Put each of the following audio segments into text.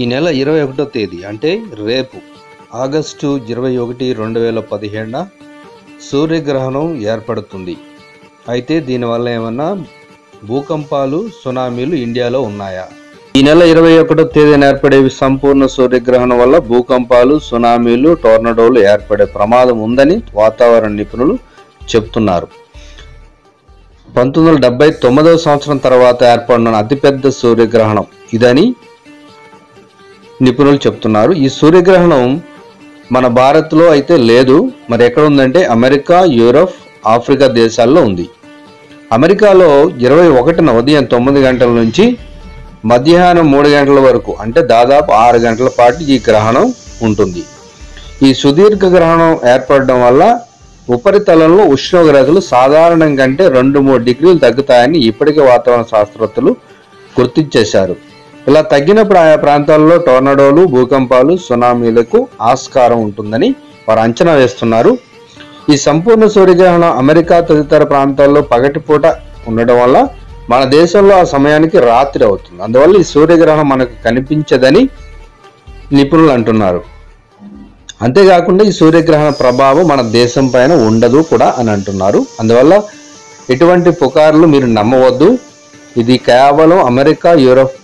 ఈ నెల ఇరవై ఒకటో తేదీ అంటే రేపు ఆగస్టు ఇరవై ఒకటి రెండు వేల పదిహేడున సూర్యగ్రహణం ఏర్పడుతుంది. అయితే దీనివల్ల ఏమన్నా భూకంపాలు సునామీలు ఇండియాలో ఉన్నాయా? ఈ నెల ఇరవై ఒకటో తేదీన ఏర్పడే సంపూర్ణ సూర్యగ్రహణం వల్ల భూకంపాలు సునామీలు టోర్నడోలు ఏర్పడే ప్రమాదం ఉందని వాతావరణ నిపుణులు చెప్తున్నారు. పంతొమ్మిది వందల డెబ్బై తొమ్మిదవ సంవత్సరం తర్వాత ఏర్పడిన అతిపెద్ద సూర్యగ్రహణం ఇదని నిపుణులు చెప్తున్నారు. ఈ సూర్యగ్రహణం మన భారత్లో అయితే లేదు. మరి ఎక్కడ ఉందంటే అమెరికా యూరప్ ఆఫ్రికా దేశాల్లో ఉంది. అమెరికాలో ఇరవై ఒకటిన ఉదయం తొమ్మిది గంటల నుంచి మధ్యాహ్నం మూడు గంటల వరకు అంటే దాదాపు ఆరు గంటల పాటు ఈ గ్రహణం ఉంటుంది. ఈ సుదీర్ఘ గ్రహణం ఏర్పడడం వల్ల ఉపరితలంలో ఉష్ణోగ్రతలు సాధారణం కంటే రెండు మూడు డిగ్రీలు తగ్గుతాయని ఇప్పటికే వాతావరణ శాస్త్రవేత్తలు గుర్తించేశారు. ఇలా తగ్గినప్పుడు ఆయా ప్రాంతాల్లో టోర్నడోలు భూకంపాలు సునామీలకు ఆస్కారం ఉంటుందని వారు అంచనా వేస్తున్నారు. ఈ సంపూర్ణ సూర్యగ్రహణం అమెరికా తదితర ప్రాంతాల్లో పగటిపూట ఉండడం వల్ల మన దేశంలో ఆ సమయానికి రాత్రి అవుతుంది. అందువల్ల ఈ సూర్యగ్రహణం మనకు కనిపించదని నిపుణులు అంటున్నారు. అంతేకాకుండా ఈ సూర్యగ్రహణ ప్రభావం మన దేశం పైన ఉండదు కూడా అని అంటున్నారు. అందువల్ల ఎటువంటి పుకార్లు మీరు నమ్మవద్దు. ఇది కేవలం అమెరికా యూరప్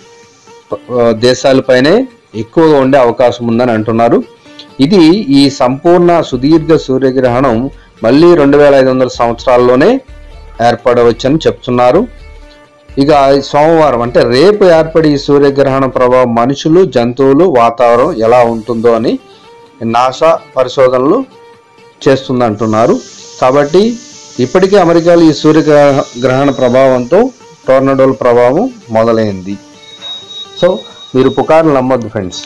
దేశాలపైనే ఎక్కువగా ఉండే అవకాశం ఉందని అంటున్నారు. ఇది ఈ సంపూర్ణ సుదీర్ఘ సూర్యగ్రహణం మళ్ళీ రెండు వేల ఐదు వందల సంవత్సరాల్లోనే ఏర్పడవచ్చని చెప్తున్నారు. ఇక సోమవారం అంటే రేపు ఏర్పడి ఈ సూర్యగ్రహణ ప్రభావం మనుషులు జంతువులు వాతావరణం ఎలా ఉంటుందో అని నాసా పరిశోధనలు చేస్తుందంటున్నారు. కాబట్టి ఇప్పటికే అమెరికాలో ఈ సూర్యగ్రహ గ్రహణ ప్రభావంతో టోర్నడోల ప్రభావం మొదలైంది. సో మీరు పుకార్లు నమ్మొద్దు ఫ్రెండ్స్